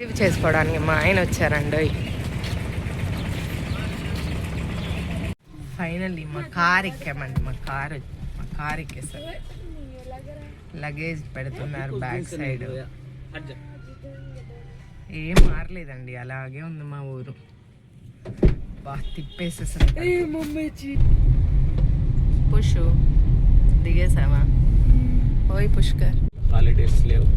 Receive చేసుకోవడానికి మా ఆయన వచ్చారండి. ఫైనల్లీ మా కార్ ఎక్కామండి. మా కార్ మా కార్ ఎక్కేసారు లగేజ్ పెడుతున్నారు బ్యాక్ సైడ్ ఏం మారలేదండి. అలాగే ఉంది మా ఊరు. బా తిప్పేసేసారు పుష్ దిగేసావా ఓయ్ పుష్కర్. హాలిడేస్ లేవు.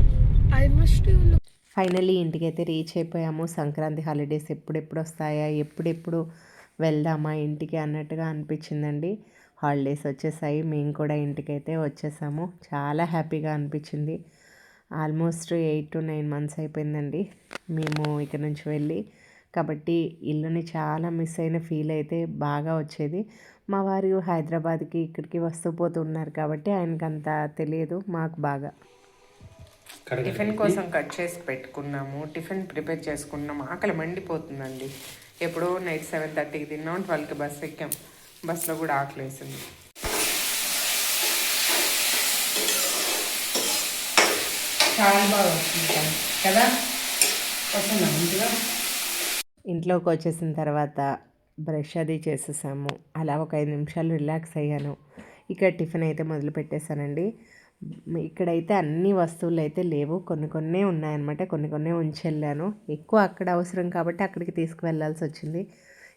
ఫైనల్లీ ఇంటికైతే రీచ్ అయిపోయాము. సంక్రాంతి హాలిడేస్ ఎప్పుడెప్పుడు వస్తాయా ఎప్పుడెప్పుడు వెళ్దామా ఇంటికి అన్నట్టుగా అనిపించిందండి. హాలిడేస్ వచ్చేసాయి. మేము కూడా ఇంటికైతే వచ్చేసాము. చాలా హ్యాపీగా అనిపించింది. Almost eight to nine months అయిపోయిందండి మేము ఇక్కడ నుంచి వెళ్ళి. కాబట్టి ఇల్లుని చాలా మిస్ అయిన ఫీల్ అయితే బాగా వచ్చేది. మా వారు హైదరాబాద్కి ఇక్కడికి వస్తూ పోతున్నారు కాబట్టి ఆయనకి అంత తెలియదు మాకు బాగా. టిఫిన్ కోసం కట్ చేసి పెట్టుకున్నాము. టిఫిన్ ప్రిపేర్ చేసుకున్నాము. ఆకలి మండిపోతుందండి. ఎప్పుడో నైట్ సెవెన్ థర్టీకి తిన్నాం ట్వెల్వ్కి బస్ ఎక్కాం. బస్సులో కూడా ఆకలి వేసింది. చాలా బాగా వస్తుంది కదా? వస్తుందా మంచిగా ఇంట్లోకి వచ్చేసిన తర్వాత బ్రష్ అది చేసేసాము. అలా ఒక ఐదు నిమిషాలు రిలాక్స్ అయ్యాను. ఇక్కడ టిఫిన్ అయితే మొదలు పెట్టేశానండి ఇక్కడైతే అన్ని వస్తువులు అయితే లేవు. కొన్ని కొన్నే ఉన్నాయన్నమాట. కొన్ని కొన్నే ఉంచి వెళ్ళాను ఎక్కువ అక్కడ అవసరం కాబట్టి అక్కడికి తీసుకువెళ్ళాల్సి వచ్చింది.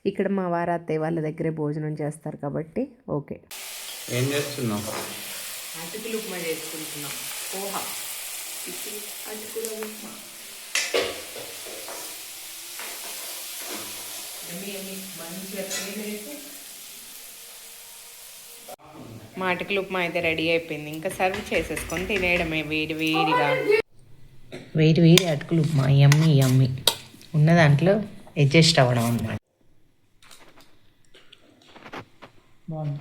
ఇక్కడ మా వారు అత్తయ్య వాళ్ళ దగ్గరే భోజనం చేస్తారు కాబట్టి ఓకే. ఏం చేస్తున్నావు? అటుకులు ఉప్మా చేసుకుంటున్నాం. పోహా. అటుకుల ఉప్మా. మా అటుకులు ఉప్మా అయితే రెడీ అయిపోయింది. ఇంకా సర్వ్ చేసేసుకొని తినేయడమే వేడి వేడిగా. వేడి వేడి అటుకులు ఉప్మా యమ్మి యమ్మి. ఉన్న దాంట్లో అడ్జస్ట్ అవ్వడం అన్నమాట. బాగుంది.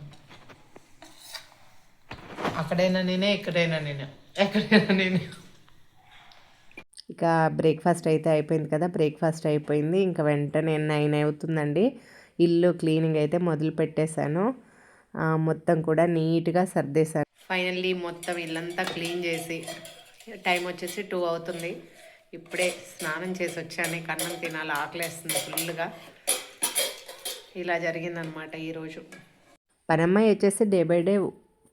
అక్కడైనా నేనే ఇక్కడైనా నేనే ఎక్కడైనా నేనే. ఇక బ్రేక్ఫాస్ట్ అయితే అయిపోయింది కదా బ్రేక్ఫాస్ట్ అయిపోయింది. ఇంకా వెంటనే నైన్ అవుతుందండి. ఇల్లు క్లీనింగ్ అయితే మొదలు పెట్టేశాను మొత్తం కూడా నీట్గా సర్దేశాను ఫైనల్లీ మొత్తం ఇల్లంతా క్లీన్ చేసి టైం వచ్చేసి టూ అవుతుంది. ఇప్పుడే స్నానం చేసి వచ్చాను. ఇక అన్నం తినాలి ఆకలేస్తుంది ఫుల్గా. ఇలా జరిగిందనమాట ఈరోజు పనమ్మాయి వచ్చేసి డే బై డే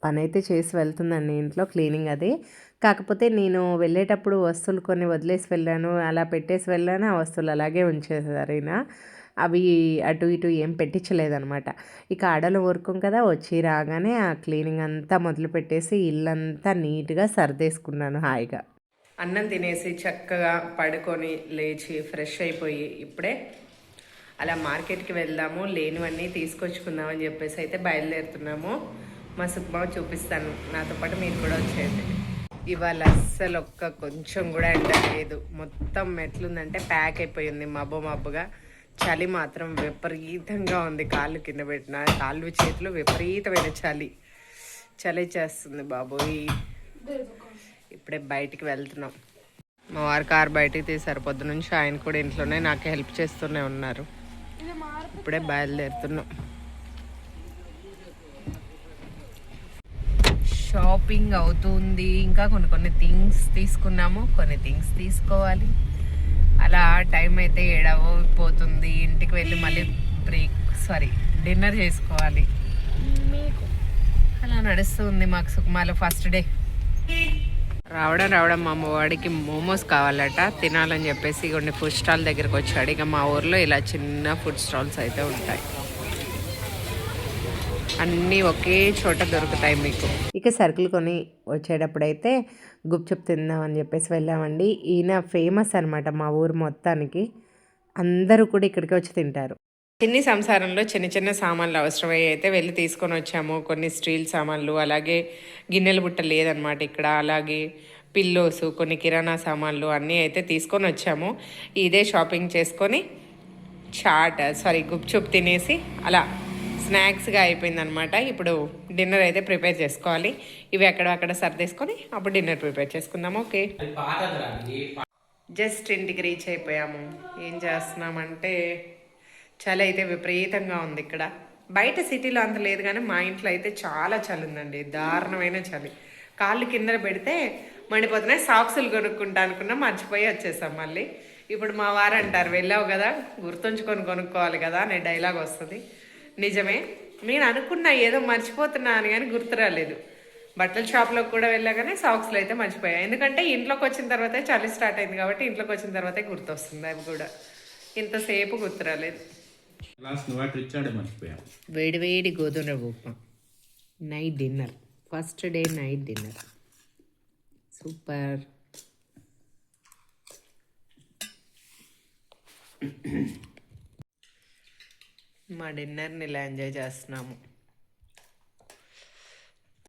పని అయితే చేసి వెళ్తుందండి ఇంట్లో క్లీనింగ్ అది. కాకపోతే నేను వెళ్ళేటప్పుడు వస్తువులు కొన్ని వదిలేసి వెళ్ళాను అలా పెట్టేసి వెళ్ళాను ఆ వస్తువులు అలాగే ఉంచేసారు ఈయన. అవి అటు ఇటు ఏం పెట్టించలేదనమాట ఇక ఆడలు ఊరుకోం కదా వచ్చి రాగానే ఆ క్లీనింగ్ అంతా మొదలు పెట్టేసి ఇల్లంతా నీట్గా సర్దేసుకున్నాను హాయిగా. అన్నం తినేసి చక్కగా పడుకొని లేచి ఫ్రెష్ అయిపోయి ఇప్పుడే అలా మార్కెట్కి వెళ్దాము లేనివన్నీ తీసుకొచ్చుకుందామని చెప్పేసి అయితే బయలుదేరుతున్నాము. మా సుబ్బమ్మ చూపిస్తాను నాతో పాటు మీరు కూడా వచ్చేయండి. ఇవాళ అస్సలు ఒక్క కొంచెం కూడా ఎండ లేదు. మొత్తం ఎట్లుందంటే ప్యాక్ అయిపోయింది మబ్బు మబ్బుగా. చలి మాత్రం విపరీతంగా ఉంది. కాళ్ళు కింద పెట్టిన కాళ్ళు చేతులు విపరీతమైన చలి. చలి చేస్తుంది బాబోయ్. ఇప్పుడే బయటికి వెళ్తున్నాం. మా వారు కారు బయటికి తీశారు. పొద్దు నుంచి ఆయన కూడా ఇంట్లోనే నాకు హెల్ప్ చేస్తూనే ఉన్నారు. ఇప్పుడే బయలుదేరుతున్నాం. షాపింగ్ అవుతుంది. ఇంకా కొన్ని కొన్ని థింగ్స్ తీసుకున్నాము. కొన్ని థింగ్స్ తీసుకోవాలి. అలా టైం అయితే ఏడవపోతుంది ఇంటికి వెళ్ళి మళ్ళీ బ్రేక్ సారీ డిన్నర్ చేసుకోవాలి. అలా నడుస్తుంది మాకు సుకుమాలో ఫస్ట్ డే రావడం రావడం మా అమ్మవాడికి మోమోస్ కావాలట తినాలని చెప్పేసి కొన్ని ఫుడ్ స్టాల్ దగ్గరకు వచ్చాడు. ఇక మా ఊర్లో ఇలా చిన్న ఫుడ్ స్టాల్స్ అయితే ఉంటాయి. అన్నీ ఒకే చోట దొరుకుతాయి మీకు. ఇక సరుకులు కొని వచ్చేటప్పుడైతే గుప్చుప్ తిందామని చెప్పేసి వెళ్ళామండి. ఈయన ఫేమస్ అనమాట మా ఊరు మొత్తానికి. అందరూ కూడా ఇక్కడికి వచ్చి తింటారు. చిన్ని సంసారంలో చిన్న చిన్న సామాన్లు అవసరమయ్యి అయితే వెళ్ళి తీసుకొని వచ్చాము. కొన్ని స్టీల్ సామాన్లు అలాగే గిన్నెల బుట్ట లేదనమాట ఇక్కడ. అలాగే పిల్లోస్ కొన్ని కిరాణా సామాన్లు అన్నీ అయితే తీసుకొని వచ్చాము. ఇదే షాపింగ్ చేసుకొని చాట్ సారీ గుప్చుప్ తినేసి అలా స్నాక్స్గా అయిపోయిందనమాట ఇప్పుడు డిన్నర్ అయితే ప్రిపేర్ చేసుకోవాలి. ఇవి ఎక్కడ అక్కడ సర్దేసుకొని అప్పుడు డిన్నర్ ప్రిపేర్ చేసుకుందాం. ఓకే. జస్ట్ ఇంటికి రీచ్ అయిపోయాము. ఏం చేస్తున్నామంటే చలి అయితే విపరీతంగా ఉంది ఇక్కడ. బయట సిటీలో అంత లేదు కానీ మా ఇంట్లో అయితే చాలా చలి ఉందండి. దారుణమైన చలి. కాళ్ళు కింద పెడితే మండిపోతున్నాయి సాక్సులు కొనుక్కుంటా అనుకున్నా మర్చిపోయి వచ్చేసాం మళ్ళీ. ఇప్పుడు మా వారు అంటారు వెళ్ళావు కదా గుర్తుంచుకొని కొనుక్కోవాలి కదా అనే డైలాగ్ వస్తుంది. నిజమే. నేను అనుకున్నా ఏదో మర్చిపోతున్నాను కానీ గుర్తు రాలేదు బట్టల షాప్లోకి కూడా వెళ్ళాగానే సాక్స్లో అయితే మర్చిపోయా. ఎందుకంటే ఇంట్లోకి వచ్చిన తర్వాతే చలి స్టార్ట్ అయింది కాబట్టి ఇంట్లోకి వచ్చిన తర్వాతే గుర్తొస్తుంది అవి కూడా. ఇంతసేపు గుర్తు రాలేదు లాస్ట్ నువ్వు అటు ఇచ్చాడే మర్చిపోయా. వేడి వేడి గోధుమ upma. Night dinner first day night dinner super మా డిన్నర్ని ఇలా ఎంజాయ్ చేస్తున్నాము.